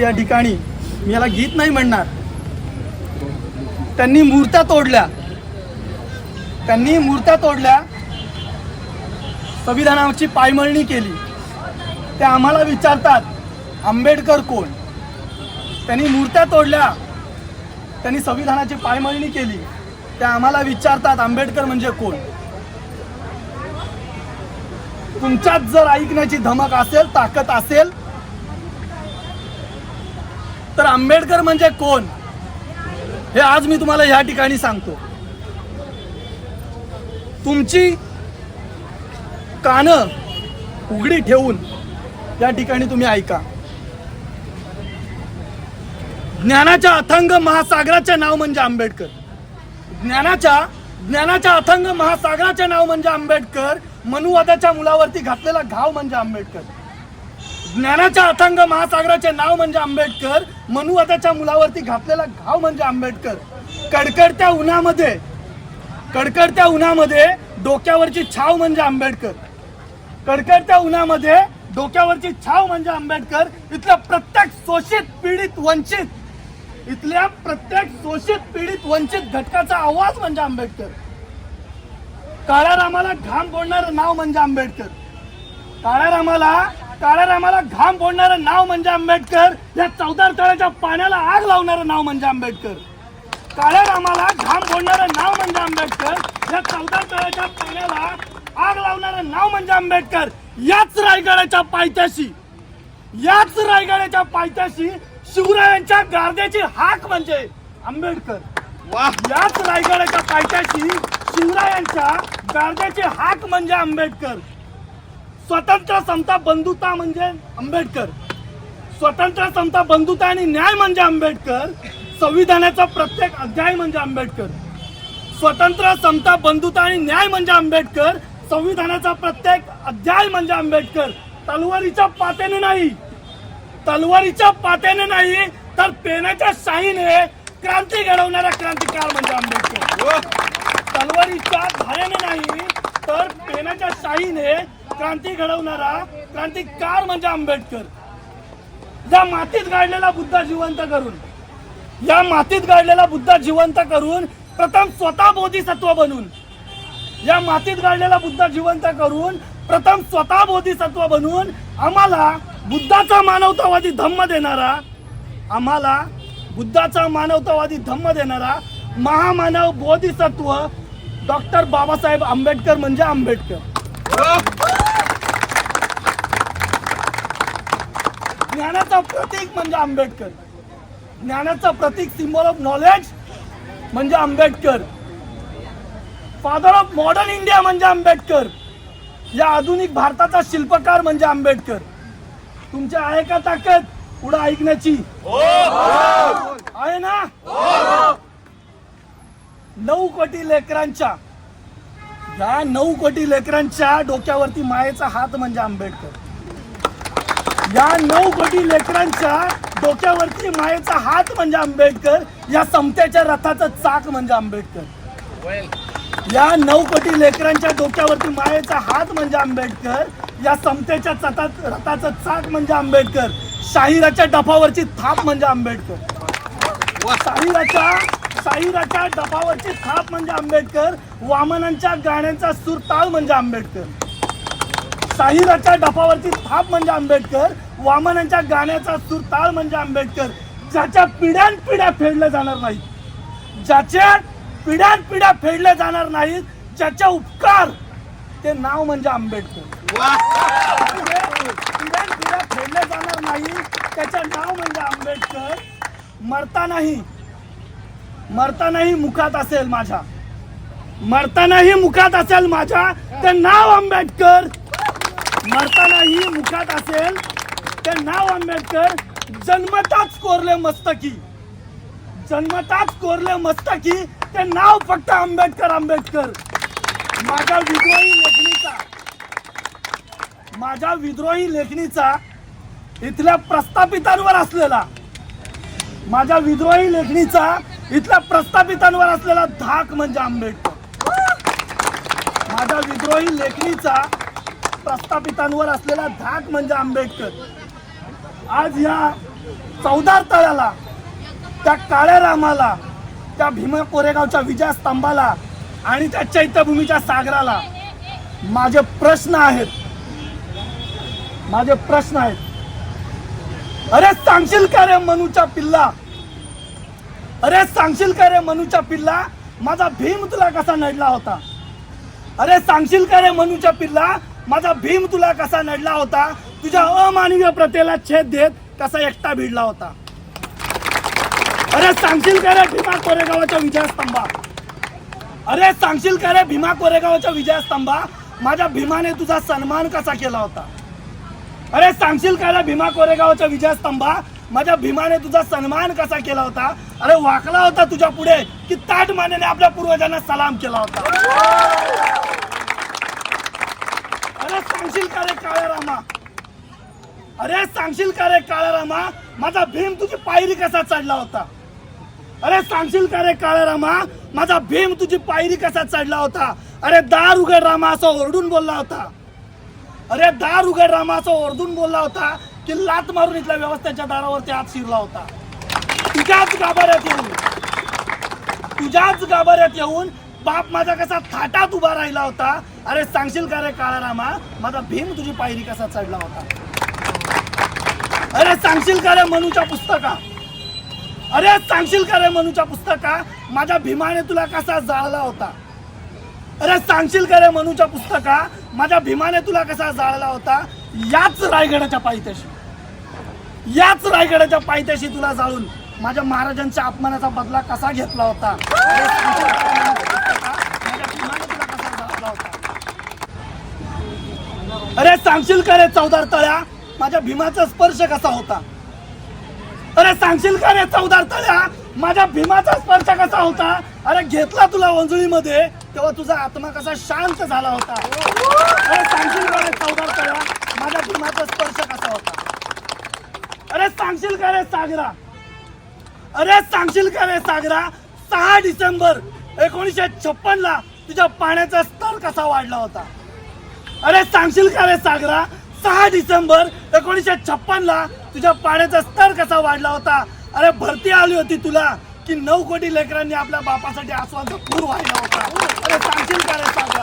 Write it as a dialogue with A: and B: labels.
A: या ठिकाणी. मी याला गीत नाही म्हणणार. त्यांनी मूर्त्या तोडल्या. त्यांनी मूर्त्या तोडल्या. संविधानाची पायमळणी केली. ते आम्हाला विचारतात आंबेडकर कोण? त्यांनी मूर्त्या तोडल्या. त्यांनी संविधानाची पायमळणी केली. ते आम्हाला विचारतात आंबेडकर म्हणजे कोण? तुमच्यात जर ऐकण्याची धमक असेल ताकद असेल तर आंबेडकर म्हणजे कोण? हे आज मी तुम्हाला या ठिकाणी सांगतो. तुमची कानं उघडी ठेवून या ठिकाणी तुम्ही ऐका. ज्ञानाच्या अथंग महासागराचे नाव म्हणजे आंबेडकर. ज्ञानाच्या ज्ञानाच्या अथंग महासागराचे नाव म्हणजे आंबेडकर. मनुवादाच्या मुलावरती घातलेला घाव म्हणजे आंबेडकर. ज्ञानाच्या अथंग महासागराचे नाव म्हणजे आंबेडकर मनुवादाच्या मुलावरती घातलेला घाव म्हणजे आंबेडकर. कडकडत्या उन्हामध्ये कडकडत्या उन्हामध्ये डोक्यावरची छाव म्हणजे आंबेडकर. कडकडत्या उन्हामध्ये डोक्यावरची छाव म्हणजे आंबेडकर. इथल्या प्रत्येक शोषित पीडित वंचित इथल्या प्रत्येक शोषित पीडित वंचित घटकाचा आवाज म्हणजे आंबेडकर. काळारामाला घाम बोलणारं नाव म्हणजे आंबेडकर. काळारामाला रामाला काळ्या रामाला घाम फोडणारं नाव म्हणजे आंबेडकर. या चौदार तळ्याच्या पाण्याला आग लावणारं नाव म्हणजे आंबेडकर. काळ्या रामाला घाम फोडणारं नाव म्हणजे आंबेडकर. या चौदार तळ्याच्या पाण्याला आग लावणारं नाव म्हणजे आंबेडकर. याच रायगडाच्या पायथ्याशी याच रायगडाच्या पायथ्याशी शिवरायांच्या गार्द्याची हाक म्हणजे आंबेडकर. याच रायगडाच्या पायथ्याशी शिवरायांच्या गार्द्याची हाक म्हणजे आंबेडकर. स्वतंत्र समता बंधुता म्हणजे आंबेडकर. स्वतंत्र समता बंधुता आणि न्याय म्हणजे आंबेडकर. संविधानाचा प्रत्येक अध्याय म्हणजे आंबेडकर. स्वतंत्र समता बंधुता आणि न्याय म्हणजे आंबेडकर. संविधानाचा प्रत्येक अध्याय म्हणजे आंबेडकर. तलवारीच्या पात्याने नाही. तलवारीच्या पात्याने नाही तर पेनाच्या शाहीने क्रांती घडवणारा क्रांतिकार म्हणजे आंबेडकर. तलवारीच्या धाऱ्याने नाही तर पेनाच्या शाहीने क्रांती घडवणारा क्रांतिकार म्हणजे आंबेडकर. या मातीत गाडलेला बुद्ध जिवंत करून या मातीत गाडलेला बुद्ध जिवंत करून प्रथम स्वतः बोधिसत्व बनून या मातीत गाडलेला बुद्ध जिवंत करून प्रथम स्वतः बोधिसत्व बनून आम्हाला बुद्धाचा मानवतावादी धम्म देणारा आम्हाला बुद्धाचा मानवतावादी धम्म देणारा महामानव बोधिसत्व डॉक्टर बाबासाहेब आंबेडकर म्हणजे आंबेडकर. ज्ञानाचा प्रतीक म्हणजे आंबेडकर. ज्ञानाचं प्रतीक सिम्बॉल ऑफ नॉलेज म्हणजे Ambedkar. Father of modern India म्हणजे आंबेडकर. या आधुनिक भारताचा शिल्पकार म्हणजे आंबेडकर. तुमच्या आहे का ताकद? पुढे ऐकण्याची. आहे ना? नऊ कोटी लेकरांच्या या नऊ कोटी लेकरांच्या डोक्यावरती मायेचा हात म्हणजे आंबेडकर. या नऊ कोटी लेकरांच्या डोक्यावरती मायेचा हात म्हणजे आंबेडकर या समतेच्या रथाचं चाक म्हणजे आंबेडकर. या नऊ कोटी लेकरांच्या डोक्यावरती मायेचा हात म्हणजे आंबेडकर या समतेच्या चतात रथाचं चाक म्हणजे आंबेडकर शाहिराच्या डफावरची थाप म्हणजे आंबेडकर. शाहिराच्या शाहिराच्या डफावरची थाप म्हणजे आंबेडकर वामनांच्या गाण्यांचा सुर ताळ म्हणजे आंबेडकर. शाहिराच्या डफावरची थाप म्हणजे आंबेडकर वामनांच्या गाण्याचा सूर ताळ म्हणजे आंबेडकर ज्याच्या पिढ्यान पिढ्या फेडल्या जाणार नाहीत. ज्याच्या पिढ्यान पिढ्या फेडल्या जाणार नाहीत ज्याच्या उपकार ते नाव म्हणजे आंबेडकर. पिढ्यान पिढ्या फेडल्या जाणार नाही त्याचं नाव म्हणजे आंबेडकर. मरतानाही मरतानाही मुखात असेल माझ्या. मरतानाही मुखात असेल माझ्या ते नाव आंबेडकर. मरतानाही मुखात असेल ते नाव आंबेडकर जन्मताच कोरले मस्तकी. जन्मताच कोरले मस्तकी ते नाव फक्त आंबेडकर आंबेडकर. माझ्या विद्रोही लेखणीचा माझ्या विद्रोही लेखणीचा इथल्या प्रस्थापितांवर असलेला माझ्या विद्रोही लेखणीचा इथल्या प्रस्थापितांवर असलेला धाक म्हणजे आंबेडकर. माझ्या विद्रोही लेखणीचा प्रस्थापितांवर असलेला धाक म्हणजे आंबेडकर. आज या चौदार तळ्याला त्या काळ्या रामाला त्या भीमा कोरेगावच्या विजय स्तंभाला आणि त्या चैत्यभूमीच्या सागराला माझे प्रश्न आहेत. माझे प्रश्न आहेत. अरे सांगशील का रे मनूच्या पिल्ला? अरे सांगशील का रे मनूच्या पिल्ला? माझा भीम तुला कसा नडला होता? अरे सांगशील का रे मनूच्या पिल्ला? माझा भीम तुला कसा नडला होता? तुझ्या अमानवीय प्रथेला छेद देत कसा एकटा भिडला होता? अरे सांगशील का रे भीमा कोरेगावाच्या विजयस्तंभा? अरे सांगशील का रे भीमा कोरेगावाच्या विजयस्तंभा? माझ्या भीमाने तुझा सन्मान कसा केला होता? अरे सांगशील का रे भीमा कोरेगावच्या विजयस्तंभा? माझ्या भीमाने तुझा सन्मान कसा केला होता? अरे वाकला होता तुझ्या पुढे की ताट मानेने आपल्या पूर्वजांना सलाम केला होता अरे सांगशील का रे काळ्या रामा अरे सांगशील का रे काळारामा? माझा भीम तुझी पायरी कसा चढला होता? अरे सांगशील का रे काळारामा? माझा भीम तुझी पायरी कसा चढला होता? अरे दार उघड रामा असं ओरडून बोलला होता. अरे दार उघड रामा असं ओरडून बोलला होता की लात मारून इथल्या व्यवस्थेच्या दारावरती आत शिरला होता. तुझ्याच गाभाऱ्यात येऊन तुझ्याच गाभाऱ्यात येऊन बाप माझा कसा थाटात उभा राहिला होता? अरे सांगशील का रे काळा रामा माझा भीम तुझी पायरी कसा चढला होता? अरे सांगशील का रे मनूच्या पुस्तका? अरे सांगशील का रे मनूच्या पुस्तका? माझ्या भीमाने तुला कसा जाळला होता? अरे सांगशील का रे मनूच्या पुस्तका? माझ्या भीमाने तुला कसा जाळला होता? याच रायगडाच्या पायथ्याशी. याच रायगडाच्या पायथ्याशी तुला जाळून माझ्या महाराजांच्या अपमानाचा बदला कसा घेतला होता? अरे सांगशील का रे चौदार तळ्या? माझ्या भीमाचा स्पर्श कसा होता? अरे सांगशील का रे चौदार तळ्या? माझ्या भीमाचा स्पर्श कसा होता? अरे घेतला तुला वंजुळीमध्ये तेव्हा तुझा आत्मा कसा शांत झाला होता? अरे सांगशील का रे चौदार तळ्या? माझ्या भीमाचा स्पर्श कसा होता? अरे सांगशील का रे सागरा? अरे सांगशील का रे सागरा? सहा डिसेंबर एकोणीसशे छप्पन ला तुझ्या पाण्याचा स्तर कसा वाढला होता? अरे सांगशील का रे सागरा? सहा डिसेंबर एकोणीसशे छप्पनला तुझ्या पाण्याचा स्तर कसा वाढला होता? अरे भरती आली होती तुला की नऊ कोटी लेकरांनी आपल्या बापासाठी आस्वादचा पूर वाढला होता. अरे सांगशील का रे सांगा?